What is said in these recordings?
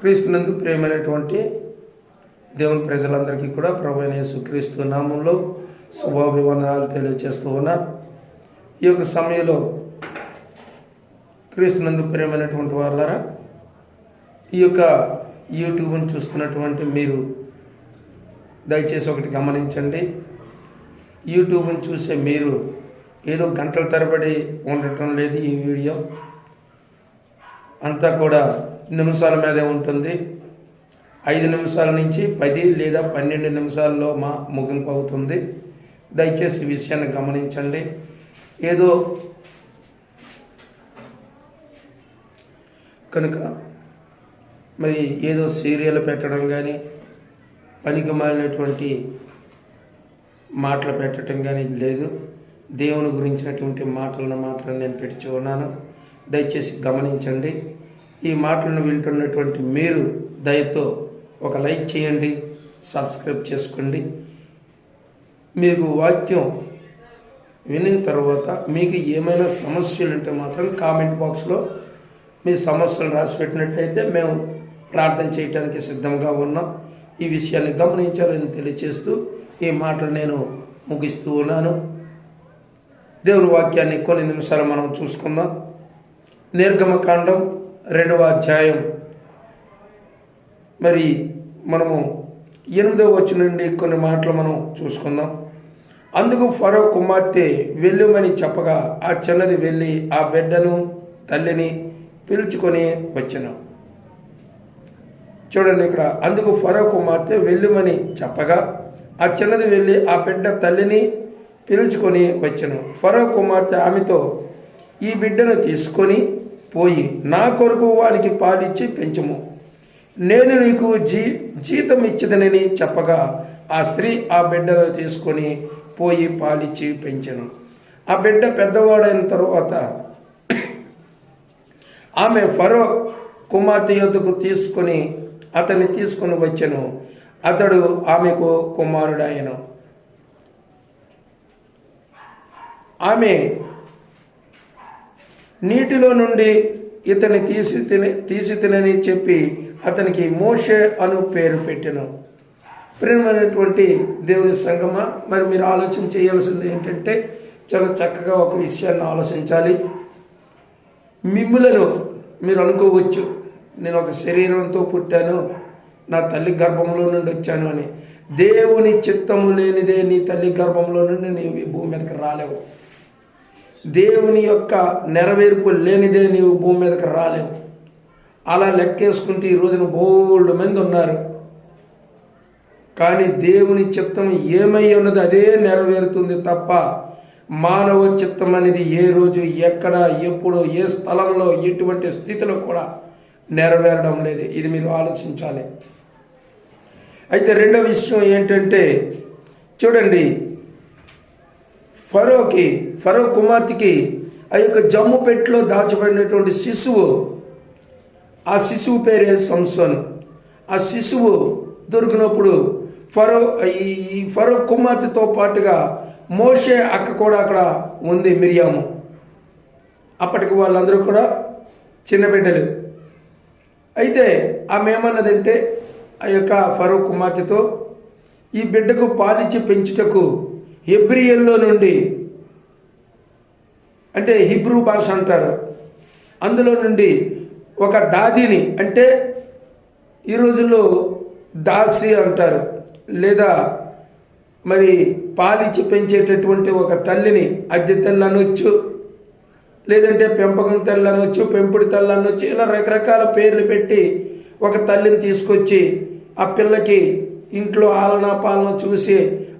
క్రీస్తునందు ప్రేమైనటువంటి దేవుని ప్రజలందరికీ కూడా ప్రభు యేసుక్రీస్తు నామంలో శుభాభివందనాలు తెలియజేస్తూ ఉన్నారు ఈ యొక్క సమయంలో క్రీస్తునందు ప్రేమైనటువంటి వాళ్ళరా ఈ యొక్క యూట్యూబ్ని చూస్తున్నటువంటి మీరు దయచేసి ఒకటి గమనించండి. యూట్యూబ్ని చూసే మీరు ఏదో గంటల తరబడి ఉండటం లేదు ఈ వీడియో. అంతా కూడా నిమిషాల మీదే ఉంటుంది. ఐదు నిమిషాల నుంచి పది లేదా పన్నెండు నిమిషాల్లో మా ముగింపు అవుతుంది. దయచేసి విషయాన్ని గమనించండి. ఏదో కనుక మరి ఏదో సీరియల్ పెట్టడం కానీ పనికి మాలినటువంటి మాటలు పెట్టడం కానీ లేదు. దేవుని గురించినటువంటి మాటలను మాత్రం నేను పెట్టి దయచేసి గమనించండి. ఈ మాటలను వింటున్నటువంటి మీరు దయతో ఒక లైక్ చేయండి సబ్స్క్రైబ్ చేసుకోండి. మీకు వాక్యం వినిన తర్వాత మీకు ఏమైనా సమస్యలు ఉంటే మాత్రం కామెంట్ బాక్స్లో మీ సమస్యలు రాసి పెట్టినట్లయితే మేము ప్రార్థన చేయడానికి సిద్ధంగా ఉన్నాం. ఈ విషయాన్ని గమనించాలని తెలియచేస్తూ ఈ మాటలు నేను ముగిస్తూ ఉన్నాను. దేవుని వాక్యాన్ని కొన్ని నిమిషాలు మనం చూసుకుందాం. నిర్గమకాండం రెండవ అధ్యాయం. మరి మనము ఎనిమిదవ వచ్చి నుండి కొన్ని మాటలు మనం చూసుకుందాం. అందుకు ఫరో కుమార్తె వెళ్ళుమని చెప్పగా ఆ చిన్నది వెళ్ళి ఆ బిడ్డను తల్లిని పిలుచుకొని వచ్చాను. చూడండి ఇక్కడ అందుకు ఫరో కుమార్తె వెళ్ళుమని చెప్పగా ఆ చిన్నది వెళ్ళి ఆ బిడ్డ తల్లిని పిలుచుకొని వచ్చాను. ఫరో కుమార్తె ఆమెతో ఈ బిడ్డను తీసుకొని పోయి నా కొరకు వానికి పాలిచ్చి పెంచుము. నేను నీకు జీ జీతం ఇచ్చదనని చెప్పగా ఆ స్త్రీ ఆ బిడ్డను తీసుకొని పోయి పాలిచ్చి పెంచను. ఆ బిడ్డ పెద్దవాడైన తరువాత ఆమె ఫరో కుమార్తె యొద్దకు తీసుకొని అతన్ని తీసుకొని వచ్చెను. అతడు ఆమెకు కుమారుడాయను ఆమె నీటిలో నుండి ఇతని తీసి తిని తీసి తినని చెప్పి అతనికి మోషే అను పేరు పెట్టాను. ప్రేమైనటువంటి దేవుని సంగమ మరి మీరు ఆలోచన చేయాల్సింది ఏంటంటే చాలా చక్కగా ఒక విషయాన్ని ఆలోచించాలి. మిమ్ములను మీరు అనుకోవచ్చు నేను ఒక శరీరంతో పుట్టాను నా తల్లి గర్భంలో నుండి వచ్చాను అని. దేవుని చిత్తము లేనిదే నీ తల్లి గర్భంలో నుండి నీవు భూమి మీదకి రాలేవు. దేవుని యొక్క నెరవేర్పు లేనిదే నీవు భూమి మీదకి రాలేవు. అలా లెక్కేసుకుంటే ఈ రోజున బోల్డ్ మంది ఉన్నారు. కానీ దేవుని చిత్తం ఏమై ఉన్నది అదే నెరవేరుతుంది తప్ప మానవ చిత్తం అనేది ఏ రోజు ఎక్కడ ఎప్పుడు ఏ స్థలంలో ఎటువంటి స్థితిలో కూడా నెరవేరడం లేదు. ఇది మీరు ఆలోచించాలి. అయితే రెండో విషయం ఏంటంటే చూడండి ఫరోకి ఫరో కుమార్తెకి ఆ యొక్క జమ్ము పెట్టిలో దాచబడినటువంటి శిశువు ఆ శిశువు పేరే సంసోన్. ఆ శిశువు దొరికినప్పుడు ఫరో ఈ ఈ ఫరో కుమార్తెతో పాటుగా మోషే అక్క కూడా అక్కడ ఉంది మిరియాము. అప్పటికి వాళ్ళందరూ కూడా చిన్న బిడ్డలు. అయితే ఆమె ఏమన్నదంటే ఆ యొక్క ఫరో కుమార్తెతో ఈ బిడ్డకు పాలిచ్చి పెంచుటకు హెబ్రియల్లో నుండి అంటే హిబ్రూ భాష అంటారు. అందులో నుండి ఒక దాదిని అంటే ఈ రోజుల్లో దాసి అంటారు. లేదా మరి పాలిచ్చి పెంచేటటువంటి ఒక తల్లిని అద్దె తల్లి అనొచ్చు లేదంటే పెంపకం తల్లి అనొచ్చు పెంపుడు తల్లి అనొచ్చు ఇలా రకరకాల పేర్లు పెట్టి ఒక తల్లిని తీసుకొచ్చి ఆ పిల్లకి ఇంట్లో ఆలనా పాలన చూసి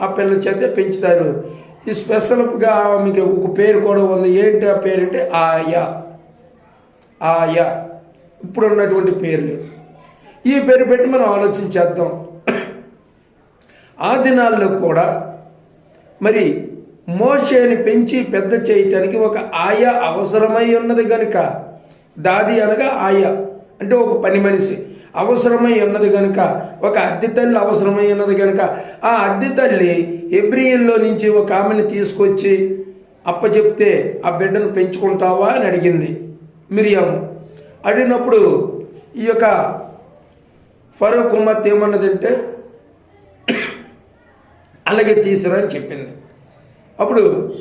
ఆ పిల్ల చేత పెంచుతారు. ఈ స్పెషల్గా మీకు ఒక పేరు కూడా ఉంది. ఏంటి ఆ పేరు అంటే ఆయా. ఆయా. ఇప్పుడు ఉన్నటువంటి పేర్లు. ఈ పేరు పెట్టి మనం ఆలోచించేద్దాం ఆ దినాల్లో కూడా మరి మోషేని పెంచి పెద్ద చేయటానికి ఒక ఆయా అవసరమై ఉన్నది కనుక దాది అనగా ఆయా. అంటే ఒక పని మనిషి. అవసరమై ఉన్నది గనుక ఒక అద్దె తల్లి అవసరమై ఉన్నది గనుక ఆ అద్దె తల్లి ఎబ్రియన్లో నుంచి ఒక ఆమెను తీసుకొచ్చి అప్పచెప్తే ఆ బిడ్డను పెంచుకుంటావా అని అడిగింది మిరియాము. అడిగినప్పుడు ఈ యొక్క ఫరో కుమార్తె ఏమన్నదంటే అలాగే తీసురా అని చెప్పింది. అప్పుడు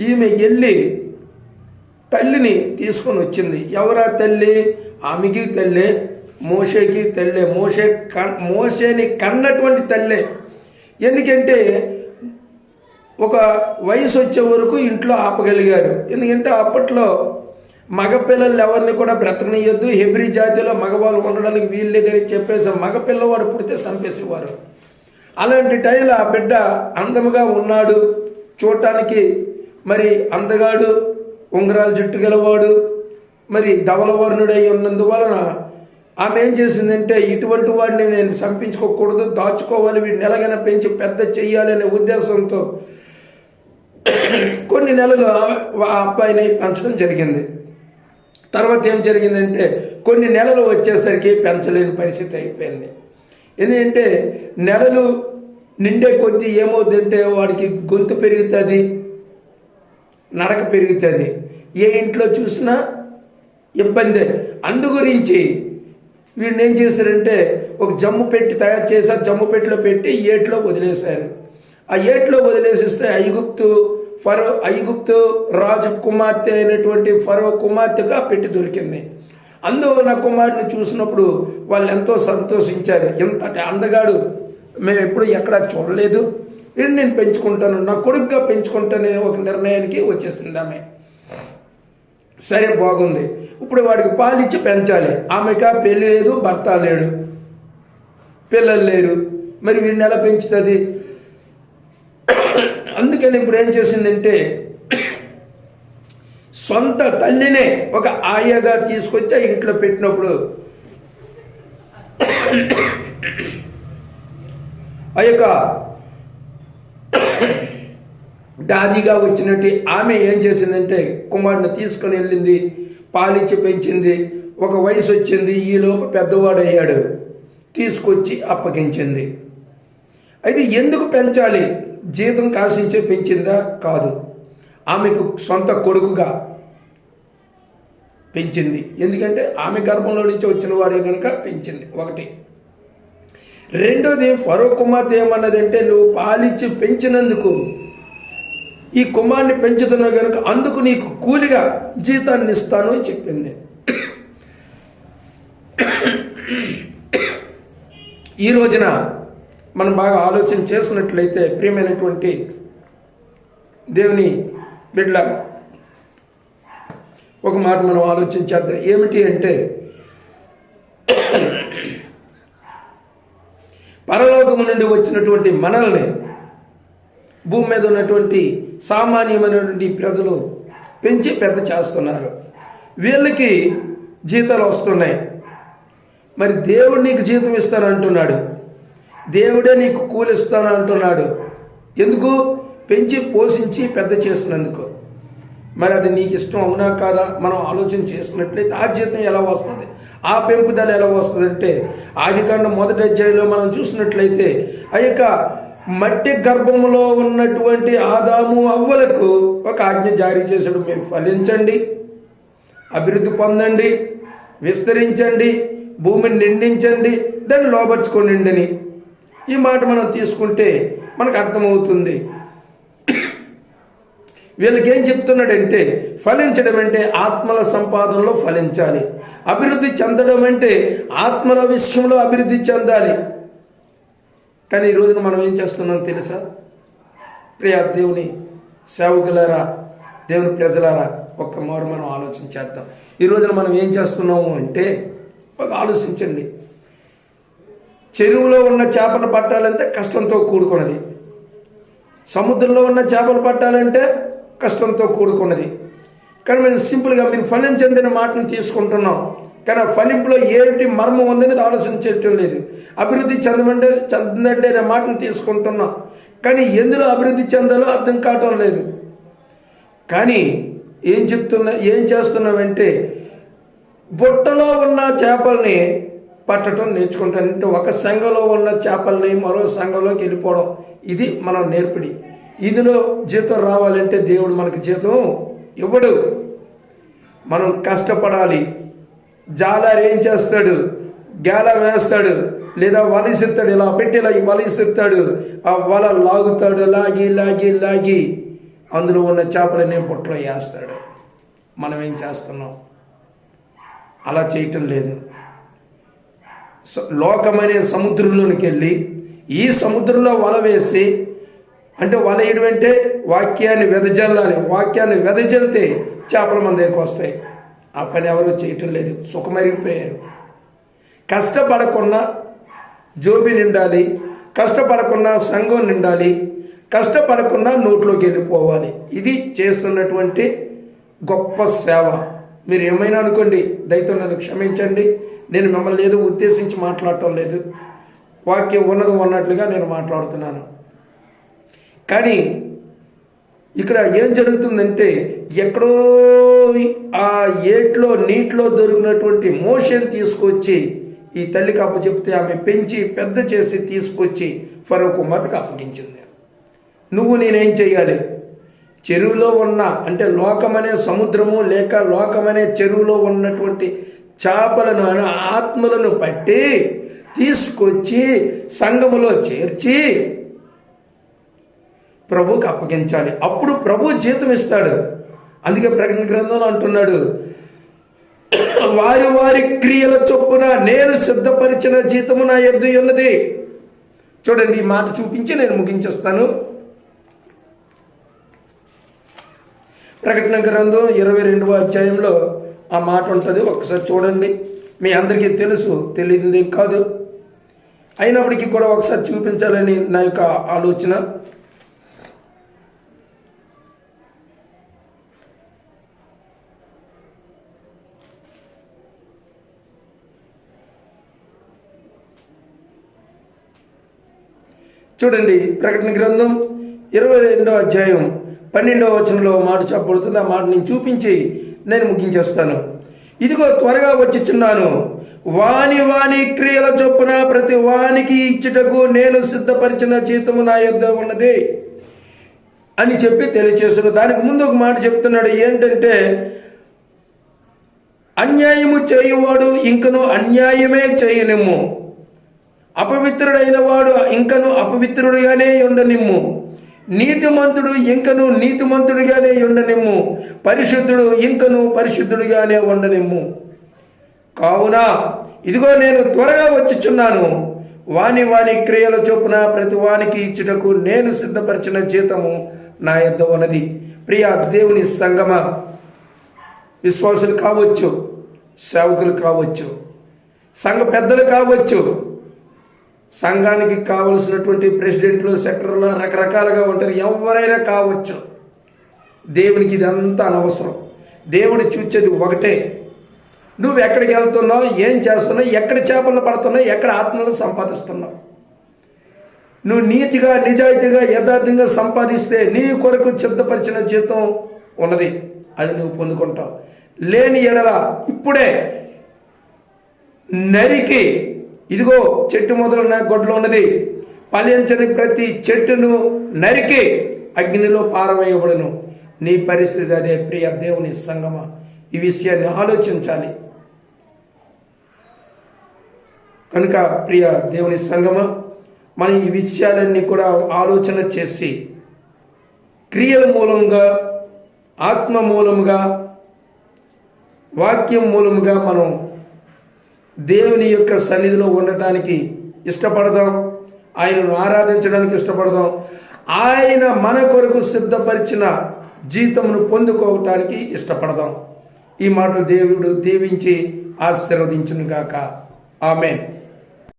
ఈమె వెళ్ళి తల్లిని తీసుకొని వచ్చింది. ఎవరా తల్లి? ఆమెకి తల్లి. మోషేకి తల్లే. మోషే కన్ మోషేని కన్నటువంటి తల్లే. ఎందుకంటే ఒక వయసు వచ్చే వరకు ఇంట్లో ఆపగలిగారు. ఎందుకంటే అప్పట్లో మగపిల్లలు ఎవరిని కూడా బ్రతకనియొద్దు. హెబ్రి జాతిలో మగవాళ్ళు ఉండడానికి వీలు లేదని చెప్పేసి మగపిల్లవాడు పుడితే చంపేసేవారు. అలాంటి టైంలో ఆ బిడ్డ అందముగా ఉన్నాడు. చూడటానికి మరి అందగాడు ఉంగరాలు జుట్టు గలవాడు మరి ధవలవర్ణుడై ఉన్నందువలన ఆమె ఏం చేసిందంటే ఇటువంటి వాడిని నేను చంపించుకోకూడదు దాచుకోవాలి వీడిని ఎలాగైనా పెంచి పెద్ద చెయ్యాలి అనే ఉద్దేశంతో కొన్ని నెలలు ఆ- అబ్బాయిని పెంచడం జరిగింది. తర్వాత ఏం జరిగిందంటే కొన్ని నెలలు వచ్చేసరికి పెంచలేని పరిస్థితి అయిపోయింది. ఎందుకంటే నెలలు నిండే కొద్దీ ఏమవుతుందంటే వాడికి గొంతు పెరుగుతుంది నడక పెరుగుతుంది. ఏ ఇంట్లో చూసినా ఇబ్బందే. అందు గురించి వీడిని ఏం చేశారంటే ఒక జమ్ము పెట్టి తయారు చేశారు. జమ్ము పెట్టిలో పెట్టి ఏట్లో వదిలేశారు. ఆ ఏట్లో వదిలేసిస్తే ఐగుప్తు ఫరో ఐగుప్తు రాజు కుమార్తె అయినటువంటి ఫరో కుమార్తెగా పెట్టి దొరికింది. అందువల్ల నా కుమారుడిని చూసినప్పుడు వాళ్ళు ఎంతో సంతోషించారు. ఎంతటి అందగాడు మేము ఎప్పుడు ఎక్కడా చూడలేదు. వీడిని నేను పెంచుకుంటాను నా కొడుకుగా పెంచుకుంటాను ఒక నిర్ణయానికి వచ్చేసింది ఆమె. సరే బాగుంది. ఇప్పుడు వాడికి పాలిచ్చి పెంచాలి. ఆమెక పెళ్ళి లేదు భర్త లేడు. పిల్లలు లేరు. మరి వీడిని ఎలా పెంచుతుంది? అందుకని ఇప్పుడు ఏం చేసిందంటే సొంత తల్లినే ఒక ఆయగా తీసుకొచ్చి ఇంట్లో పెట్టినప్పుడు ఆ యొక్క దారిగా వచ్చినట్టు ఆమె ఏం చేసిందంటే కుమారుని తీసుకొని వెళ్ళింది పాలిచ్చి పెంచింది ఒక వయసు వచ్చింది ఈలోపు పెద్దవాడు అయ్యాడు తీసుకొచ్చి అప్పగించింది. అయితే ఎందుకు పెంచాలి? జీతం కాసించే పెంచిందా? కాదు. ఆమెకు సొంత కొడుకుగా పెంచింది. ఎందుకంటే ఆమె గర్భంలో నుంచి వచ్చిన వాడే కనుక పెంచింది. ఒకటి. రెండోది ఫరో కుమార్తె ఏమన్నదంటే నువ్వు పాలిచ్చి పెంచినందుకు ఈ కుమార్ని పెంచుతున్నావు కనుక అందుకు నీకు కూలిగా జీతాన్ని ఇస్తాను అని చెప్పింది. ఈ రోజున మనం బాగా ఆలోచన చేసినట్లయితే ప్రియమైనటువంటి దేవుని బిడ్డ ఒక మాట మనం ఆలోచించేద్దాం ఏమిటి అంటే పరలోకము నుండి వచ్చినటువంటి మనల్ని భూమి మీద ఉన్నటువంటి సామాన్యమైనటువంటి ప్రజలు పెంచి పెద్ద చేస్తున్నారు. వీళ్ళకి జీతాలు వస్తున్నాయి. మరి దేవుడు నీకు జీతం ఇస్తాను అంటున్నాడు దేవుడే నీకు కూలిస్తాను అంటున్నాడు ఎందుకు? పెంచి పోషించి పెద్ద చేసినందుకు. మరి అది నీకు ఇష్టం అవునా కాదా? మనం ఆలోచన చేసినట్లయితే ఆ జీతం ఎలా వస్తుంది? ఆ పెంపుదల ఎలా వస్తుంది అంటే ఆది కాండం మొదటి అధ్యాయంలో మనం చూసినట్లయితే ఆ యొక్క మట్టి గర్భములో ఉన్నటువంటి ఆదాము అవ్వలకు ఒక ఆజ్ఞ జారీ చేశాడు. మేము ఫలించండి అభివృద్ధి పొందండి విస్తరించండి భూమిని నిండించండి దాన్ని లోపరుచుకోండి అని ఈ మాట మనం తీసుకుంటే మనకు అర్థమవుతుంది. వీళ్ళకి ఏం చెప్తున్నాడంటే ఫలించడం అంటే ఆత్మల సంపాదనలో ఫలించాలి. అభివృద్ధి చెందడం అంటే ఆత్మల విషయంలో అభివృద్ధి చెందాలి. కానీ ఈ రోజున మనం ఏం చేస్తున్నాం తెలుసా? ప్రియ దేవుని సేవకులారా దేవుని ప్రజలారా ఒక్క మారు మనం ఆలోచన చేద్దాం. ఈ రోజున మనం ఏం చేస్తున్నాము అంటే ఒక ఆలోచించండి. చెరువులో ఉన్న చేపలు పట్టాలంటే కష్టంతో కూడుకున్నది. సముద్రంలో ఉన్న చేపలు పట్టాలంటే కష్టంతో కూడుకున్నది. కానీ మేము సింపుల్గా మీరు ఫలించండి మాటను తీసుకుంటున్నాం. కానీ ఆ ఫలింపులో ఏంటి మర్మం ఉందనేది ఆలోచించటం లేదు. అభివృద్ధి చెందమంటే చెందండి అనే మాటను తీసుకుంటున్నాం. కానీ ఎందులో అభివృద్ధి చెందాలో అర్థం కావటం లేదు. కానీ ఏం చెప్తున్నా ఏం చేస్తున్నామంటే బుట్టలో ఉన్న చేపల్ని పట్టడం నేర్చుకుంటానంటే ఒక సంఘంలో ఉన్న చేపల్ని మరో సంఘంలోకి వెళ్ళిపోవడం ఇది మనం నేర్పిడి. ఇందులో జీతం రావాలంటే దేవుడు మనకి జీతం ఇవ్వడు. మనం కష్టపడాలి. జాలర్ ఏం చేస్తాడు? గేల వేస్తాడు. లేదా వల ఇలా పెట్టి ఇలా ఆ వల లాగుతాడు. లాగి లాగి లాగి. అందులో ఉన్న చేపలనే పుట్టలో వేస్తాడు. మనం ఏం చేస్తున్నాం? అలా చేయటం లేదు. లోకమనే సముద్రంలోనికి వెళ్ళి ఈ సముద్రంలో వల వేసి అంటే వల వేయడం అంటే వాక్యాన్ని వెదజల్లాలి. వాక్యాన్ని వెదజల్లితే చేపలు మన దగ్గరికి వస్తాయి. ఆ పని ఎవరు చేయటం లేదు. సుఖమరిగిపోయారు కష్టపడకుండా జోబి నిండాలి కష్టపడకుండా సంఘం నిండాలి కష్టపడకుండా నోట్లోకి వెళ్ళిపోవాలి. ఇది చేస్తున్నటువంటి గొప్ప సేవ. మీరు ఏమైనా అనుకోండి దయతో నన్ను క్షమించండి. నేను మిమ్మల్ని ఏదో ఉద్దేశించి మాట్లాడటం లేదు. వాక్యం ఉన్నది ఉన్నట్లుగా నేను మాట్లాడుతున్నాను. కానీ ఇక్కడ ఏం జరుగుతుందంటే ఎక్కడో ఆ ఏట్లో నీటిలో దొరికినటువంటి మోషన్ తీసుకొచ్చి ఈ తల్లికి అప్పచెప్తే ఆమె పెంచి పెద్ద చేసి తీసుకొచ్చి ఫరో కుమార్తెకు అప్పగించింది. నువ్వు నేనేం చేయాలి చెరువులో ఉన్న అంటే లోకమనే సముద్రము లేక లోకమనే చెరువులో ఉన్నటువంటి చేపలను ఆత్మలను పట్టి తీసుకొచ్చి సంఘములో చేర్చి ప్రభువుకి అప్పగించాలి. అప్పుడు ప్రభు జీతం ఇస్తాడు. అందుకే ప్రకటన గ్రంథంలో అంటున్నాడు వారి వారి క్రియల చొప్పున నేను సిద్ధపరిచిన జీతము నా ఎద్దు ఉన్నది. చూడండి ఈ మాట చూపించి నేను ముగించేస్తాను. ప్రకటన గ్రంథం ఇరవై రెండవ అధ్యాయంలో ఆ మాట ఉంటుంది. ఒకసారి చూడండి. మీ అందరికీ తెలుసు తెలియదు కాదు. అయినప్పటికీ కూడా ఒకసారి చూపించాలని నా యొక్క ఆలోచన. చూడండి ప్రకటన గ్రంథం ఇరవై రెండో అధ్యాయం పన్నెండవ వచనంలో మాట చెప్పబడుతుంది. ఆ మాట నేను చూపించి నేను ముగించేస్తాను. ఇదిగో త్వరగా వచ్చిచున్నాను. వాని వాని క్రియల చొప్పున ప్రతి వానికి ఇచ్చుటకు నేను సిద్ధపరిచిన జీతము నా యొద్ద ఉన్నది అని చెప్పి తెలియచేస్తున్నాడు. దానికి ముందు ఒక మాట చెప్తున్నాడు. ఏంటంటే అన్యాయము చేయువాడు ఇంకను అన్యాయమే చేయనిమ్ము అపవిత్రుడైన వాడు ఇంకను అపవిత్రుడిగానే ఉండనిమ్ము. నీతిమంతుడు ఇంకను నీతిమంతుడిగానే ఉండనిమ్ము. పరిశుద్ధుడు ఇంకను పరిశుద్ధుడిగానే ఉండనిమ్ము. కావున ఇదిగో నేను త్వరగా వచ్చిచున్నాను. వాని వాని క్రియల చొప్పున ప్రతి వానికి ఇచ్చుటకు నేను సిద్ధపరిచిన జీతము నా యొద్ద ఉన్నది. ప్రియ దేవుని సంగమ విశ్వాసులు కావచ్చు సేవకులు కావచ్చు సంఘ పెద్దలు కావచ్చు సంఘానికి కావలసినటువంటి ప్రెసిడెంట్లు సెక్రటరీలు రకరకాలుగా ఉంటారు. ఎవరైనా కావచ్చు. దేవునికి ఇదంతా అనవసరం. దేవుడు చూచేది ఒకటే. నువ్వు ఎక్కడికి వెళ్తున్నావు? ఏం చేస్తున్నావు? ఎక్కడ చేపలు పడుతున్నావు? ఎక్కడ ఆత్మలు సంపాదిస్తున్నావు? నువ్వు నీతిగా నిజాయితీగా యథార్థంగా సంపాదిస్తే నీ కొరకు సిద్ధపరిచిన జీతం ఉన్నది. అది నువ్వు పొందుకుంటావు. లేని ఎడల ఇప్పుడే నరికి ఇదిగో చెట్టు మొదలున్న గొడ్లు ఉన్నది. ఫలించని ప్రతి చెట్టును నరికి అగ్నిలో పారవేయబడను. నీ పరిస్థితి అదే ప్రియ దేవుని సంగమ. ఈ విషయాన్ని ఆలోచించాలి. కనుక ప్రియ దేవుని సంగమ మనం ఈ విషయాలన్నీ కూడా ఆలోచన చేసి క్రియల మూలంగా ఆత్మ మూలముగా వాక్యం మూలముగా మనం దేవుని యొక్క సన్నిధిలో ఉండటానికి ఇష్టపడదాం. ఆయనను ఆరాధించడానికి ఇష్టపడదాం. ఆయన మన కొరకు సిద్ధపరిచిన జీతమును పొందుకోవటానికి ఇష్టపడదాం. ఈ మాటలు దేవుడు దీవించి ఆశీర్వదించును గాక ఆమెన్.